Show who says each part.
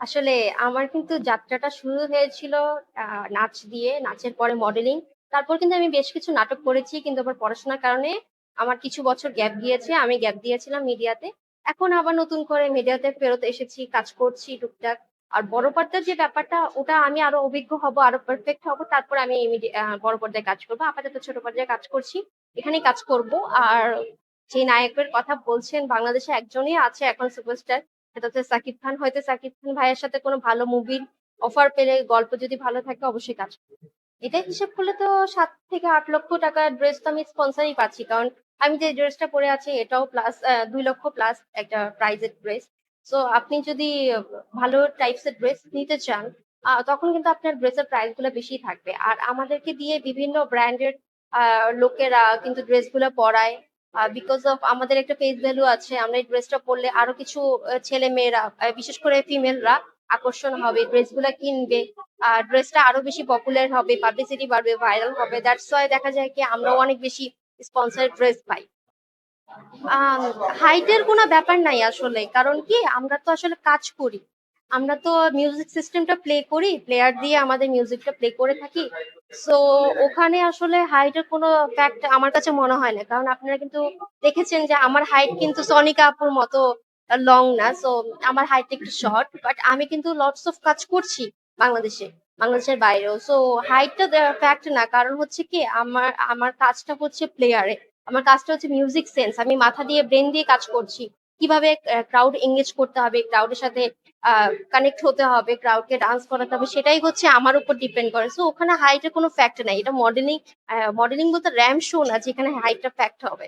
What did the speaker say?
Speaker 1: আসলে আমার কিন্তু যাত্রাটা শুরু হয়েছিল নাচ দিয়ে। নাচের পরে মডেলিং। তারপর কিন্তু আমি বেশ কিছু নাটক করেছি। কিন্তু আবার পড়াশোনার কারণে আমার কিছু বছর গ্যাপ গিয়েছে। আমি গ্যাপ দিয়েছিলাম মিডিয়াতে। এখন আবার নতুন করে মিডিয়াতে ফেরত এসেছি, কাজ করছি টুকটাক। আর বড় পর্দার যে ব্যাপারটা ওটা আমি আরও অভিজ্ঞ হব, আরও পারফেক্ট হব। তারপরে আমি বড় পর্দায় কাজ করব আপাতত ছোট পর্যায়ে কাজ করছি। এখানেই কাজ করব। আর যে নায়কের কথা বলছেন বাংলাদেশে একজনই আছে এখন সুপারস্টার। হচ্ছে সাকিব খান। হয়তো সাকিব খান ভাইয়ের সাথে কোনো ভালো মুভির অফার পেলে গল্প যদি ভালো থাকে অবশ্যই কাজ করব। এটা হিসেব করলে তো সাত থেকে আট লক্ষ টাকার ড্রেস তো আমি স্পন্সরই পাচ্ছি। কারণ আমি যে ড্রেসটা পরে আছি এটাও প্লাস ২ লক্ষ প্লাস একটা প্রাইজের ড্রেস। সো আপনি যদি ভালো টাইপস এর ড্রেস নিতে চান, তখন কিন্তু আপনার ড্রেসের প্রাইসগুলো বেশি থাকবে। আর আমাদেরকে দিয়ে বিভিন্ন ব্র্যান্ডের লোকেরা কিন্তু ড্রেসগুলা পরায়। বিকজ অফ আমাদের একটা ফেস ভ্যালু আছে। আমরা এই ড্রেসটা পরলে আরও কিছু আ ছেলেমেয়েরা আ বিশেষ করে ফিমেলরা আকর্ষণ হবে, ড্রেসগুলা কিনবে। আ ড্রেসটা আরও বেশি পপুলার হবে, পাবলিসিটি বাড়বে, ভাইরাল হবে। দ্যাটস ওয়াই দেখা যায় কি আমরাও অনেক বেশি স্পন্সরড ড্রেস পাই। আ হাইট এর কোনো ব্যাপার নাই আসলে। কারণ কি আমরা তো আসলে কাজ করি। আমরা তো মিউজিক সিস্টেমটা প্লে করি। প্লেয়ার দিয়ে আমাদের মিউজিকটা প্লে করে থাকি। সো ওখানে আসলে হাইটের কোনো ফ্যাক্ট আমার কাছে মনে হয় না। কারণ আপনারা কিন্তু দেখেছেন যে আমার হাইট কিন্তু সনিকা আপুর মতো লং না। সো আমার হাইট একটু শর্ট। বাট আমি কিন্তু লটস অফ কাজ করছি বাংলাদেশে। বাংলাদেশের বাইরেও। সো হাইটটা ফ্যাক্ট না। কারণ হচ্ছে কি, আমার আমার কাজটা হচ্ছে প্লেয়ারে। আমার কাজটা হচ্ছে মিউজিক সেন্স। আমি মাথা দিয়ে ব্রেন দিয়ে কাজ করছি। কীভাবে ক্রাউড এঙ্গেজ করতে হবে, ক্রাউড এর সাথে কানেক্ট হতে হবে, ক্রাউড কে ডান্স করাতে হবে সেটাই হচ্ছে আমার উপর ডিপেন্ড করে। সো ওখানে হাইট এর কোনো ফ্যাক্ট নাই। এটা মডেলিং মডেলিং বলতে র্যাম শো না যেখানে হাইটটা ফ্যাক্ট হবে।